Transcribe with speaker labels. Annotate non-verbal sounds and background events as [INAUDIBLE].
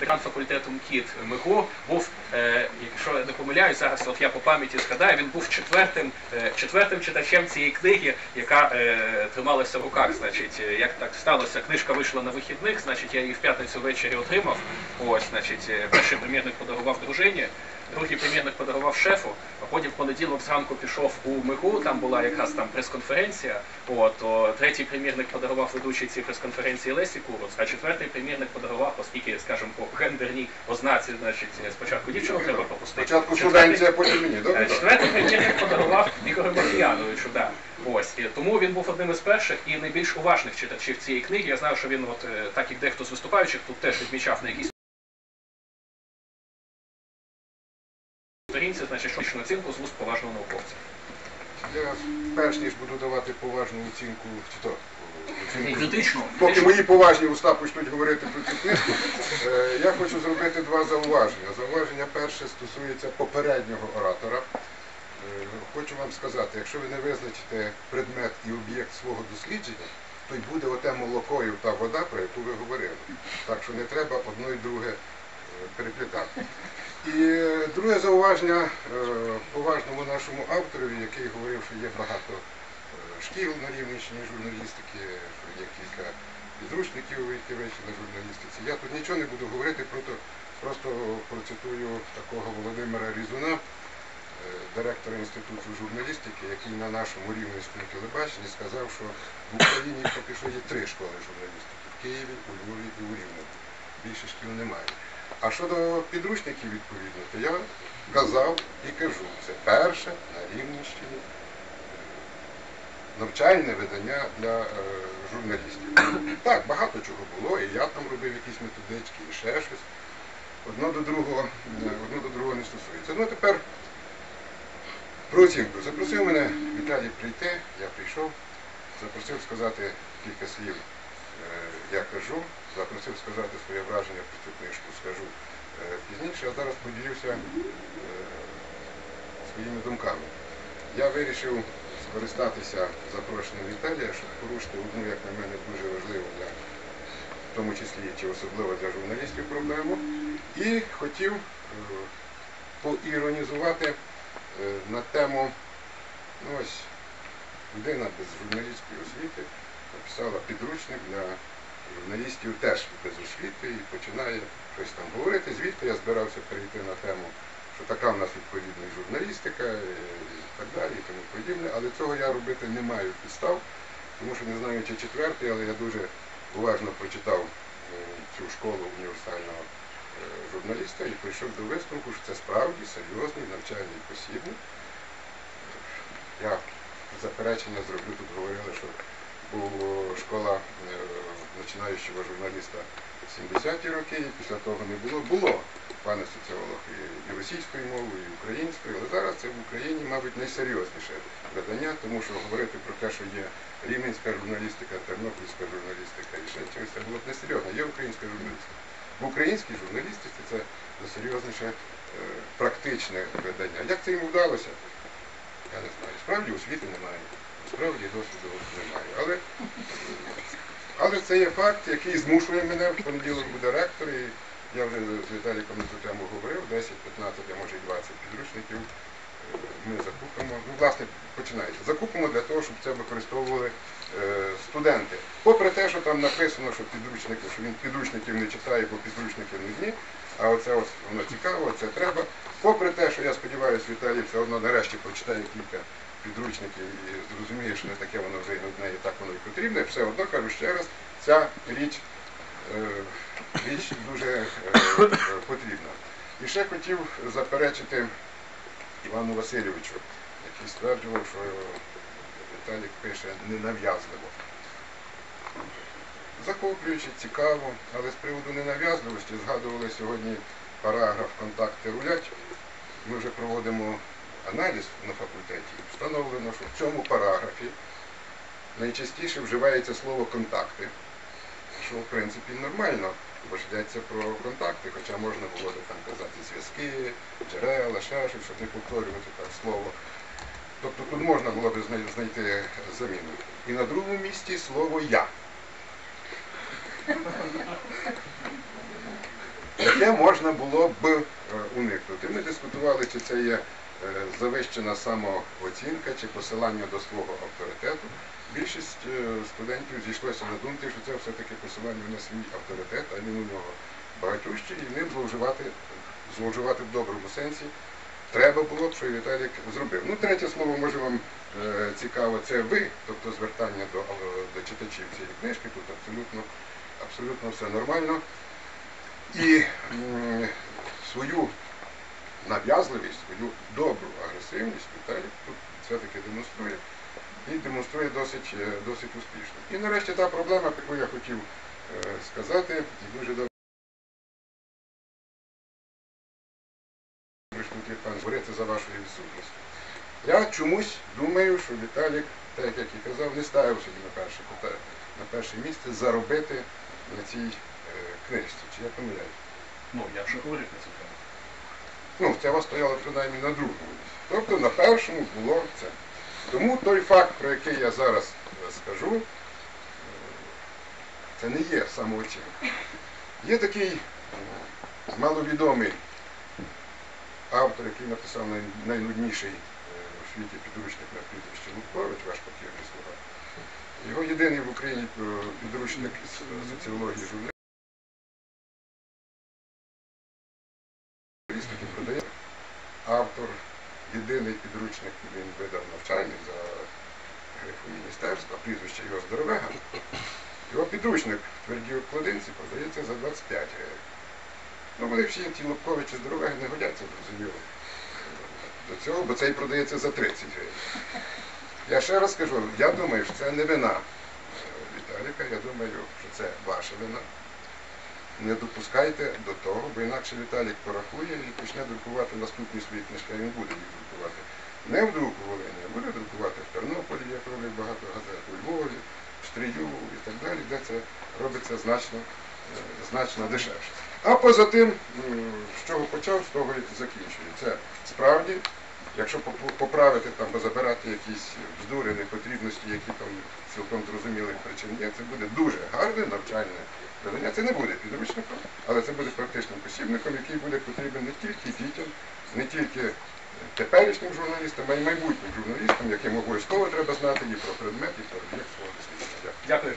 Speaker 1: декан факультету МКІТ Миго був, е, якщо я не помиляюсь, зараз от я по пам'яті згадаю, він був четвертим, е, четвертим читачем цієї книги, яка е, трималася в руках. Значить, як так сталося, книжка вийшла на вихідних, значить, я її в п'ятницю ввечері отримав. Ось, значить, перший примірник подарував дружині. Другий примірник подарував шефу, а потім в понеділок зранку пішов у МИГУ, там була якраз там прес-конференція. От, то третій примірник подарував ведучий цієї прес-конференції Лесі Курус, а четвертий примірник подарував, оскільки, скажімо, по гендерній ознаці, значить, спочатку дівчину треба пропустити.
Speaker 2: Спочатку студенція, потім мені,
Speaker 1: Е,
Speaker 2: добре?
Speaker 1: Четвертий примірник подарував Ігорю Маркіяновичу, да. Ось і тому він був одним із перших і найбільш уважних читачів цієї книги. Я знаю, що він, от е, так як дехто з виступаючих, тут теж відмічав на якійсь значить, що оцінку з вуст поважного науковця.
Speaker 2: Я перш ніж буду давати поважну оцінку, чи то оцінку,
Speaker 1: Критично.
Speaker 2: поки мої поважні уста почнуть говорити про цю книжку, е, я хочу зробити два зауваження. Зауваження перше стосується попереднього оратора. Е, Хочу вам сказати, якщо ви не визначите предмет і об'єкт свого дослідження, то й буде оте молоко і та вода, про яку ви говорили. Так що не треба одно і друге переплітати. І е, друге зауваження е, поважному нашому авторові, який говорив, що є багато е, шкіл на Рівненщині журналістики, що є кілька підручників, які речі на журналістиці. Я тут нічого не буду говорити, просто, процитую такого Володимира Різуна, директора Інституту журналістики, який на нашому рівненському телебаченні сказав, що в Україні поки що є три школи журналістики в Києві, у Львові і у Рівному. Більше шкіл немає. А щодо підручників, відповідно, то я казав і кажу, це перше на Рівненщині е, навчальне видання для е, журналістів. [COUGHS] Так, багато чого було, і я там робив якісь методички, і ще щось. Одно до другого, е, одно до другого не стосується. Ну тепер про оцінку. Запросив мене Віталій прийти, я прийшов, запросив сказати кілька слів. Е, Я кажу, запросив сказати своє враження про цю книжку, скажу е, пізніше, а зараз поділюся е, своїми думками. Я вирішив скористатися запрошенням Віталія, щоб порушити одну, як на мене, дуже важливу для, в тому числі чи особливо для журналістів проблему. І хотів поіронізувати на тему, ну ось, людина без журналістської освіти написала підручник для журналістів теж без освіти і починає щось там говорити. Звідти я збирався перейти на тему, що така в нас відповідна журналістика е, і так далі, і тому подібне. Але цього я робити не маю підстав, тому що не знаю, чи четвертий, але я дуже уважно прочитав е, цю школу універсального е, журналіста і прийшов до висновку, що це справді серйозний навчальний посібник. Я заперечення зроблю, тут говорили, що школа е, починаючого журналіста 70-ті роки, і після того не було. Було, пане соціолог, і, російською мовою, і українською, але зараз це в Україні, мабуть, найсерйозніше видання, тому що говорити про те, що є рівненська журналістика, тернопільська журналістика і ще чогось, це було б несерйозно. Є українська журналістика. В українській журналістиці це найсерйозніше е, практичне видання. Як це йому вдалося? Я не знаю. Справді освіти немає, справді досвіду немає. Але, але це є факт, який змушує мене. В понеділок буде ректор, і я вже з Віталіком на цю тему говорив, 10, 15, а може і 20 підручників е, ми закупимо. Ну, власне, починається. Закупимо для того, щоб це використовували студенти. Попри те, що там написано, що підручники, що він підручників не читає, бо підручники нудні, а оце ось воно цікаво, це треба. Попри те, що я сподіваюся, Віталій все одно нарешті прочитає кілька підручників і зрозуміє, що не таке воно вже і так воно і потрібне, все одно кажу ще раз, ця річ, е, річ дуже е, е, потрібна. І ще хотів заперечити Івану Васильовичу, який стверджував, що Віталік пише ненав'язливо. Захоплююче, цікаво, але з приводу ненав'язливості згадували сьогодні параграф контакти рулять. Ми вже проводимо аналіз на факультеті. Встановлено, що в цьому параграфі найчастіше вживається слово контакти, що в принципі нормально, бо ж йдеться про контакти, хоча можна було би там казати зв'язки, джерела, ще щось, щоб не повторювати так слово. Тобто тут можна було б знайти заміну. І на другому місці слово я. яке можна було б е, уникнути. Ми дискутували, чи це є е, завищена самооцінка, чи посилання до свого авторитету. Більшість е, студентів зійшлося на думці, що це все-таки посилання на свій авторитет, а він у нього багатющий, і ним зловживати, зловживати в доброму сенсі треба було б, що і Віталік зробив. Ну, третє слово, може вам е, цікаво, це ви, тобто звертання до, е, до читачів цієї книжки, тут абсолютно, абсолютно все нормально. І м, свою нав'язливість, свою добру агресивність Віталік тут все-таки демонструє і демонструє досить, е, досить успішно. І нарешті та проблема, яку я хотів е, сказати, і дуже добре. За вашою відсутністю. Я чомусь думаю, що Віталік, так як і казав, не ставив собі на перше, на перше місце заробити на цій е, книжці. Чи я помиляюсь?
Speaker 1: Ну, я вже говорив на цю тему.
Speaker 2: Ну, це вас стояло принаймні на другому місці. Тобто на першому було це. Тому той факт, про який я зараз е, скажу, е, це не є самооцінка. Є такий маловідомий автор, який написав най- найнудніший е, у світі підручник на прізвище Лубкович, ваш покірний слуга. Його єдиний в Україні е, підручник з соціології журналістики продає. Автор, єдиний підручник він видав навчальний за грифом міністерства, прізвище його здоровега. Його підручник в твердій обкладинці продається за 25 гривень. Ну, вони всі ті Лубковичі здоровеги не годяться, зрозуміло, до цього, бо цей продається за 30 гривень. Я ще раз скажу, я думаю, що це не вина Віталіка, я думаю, що це ваша вина. Не допускайте до того, бо інакше Віталік порахує і почне друкувати наступні свої книжки, він буде їх друкувати. Не в друку Волині, а буде друкувати в Тернополі, як роблять багато газет, у Львові, в Стрию і так далі, де це робиться значно, е, значно дешевше. А поза тим, з чого почав, з того і закінчую. Це справді, якщо поправити там, забирати якісь бздури, непотрібності, які там цілком зрозумілих причин є, це буде дуже гарне навчальне видання. Це не буде підручником, але це буде практичним посібником, який буде потрібен не тільки дітям, не тільки е, теперішнім журналістам, а й майбутнім журналістам, яким обов'язково треба знати і про предмет, і про об'єкт свого дослідження. Дякую.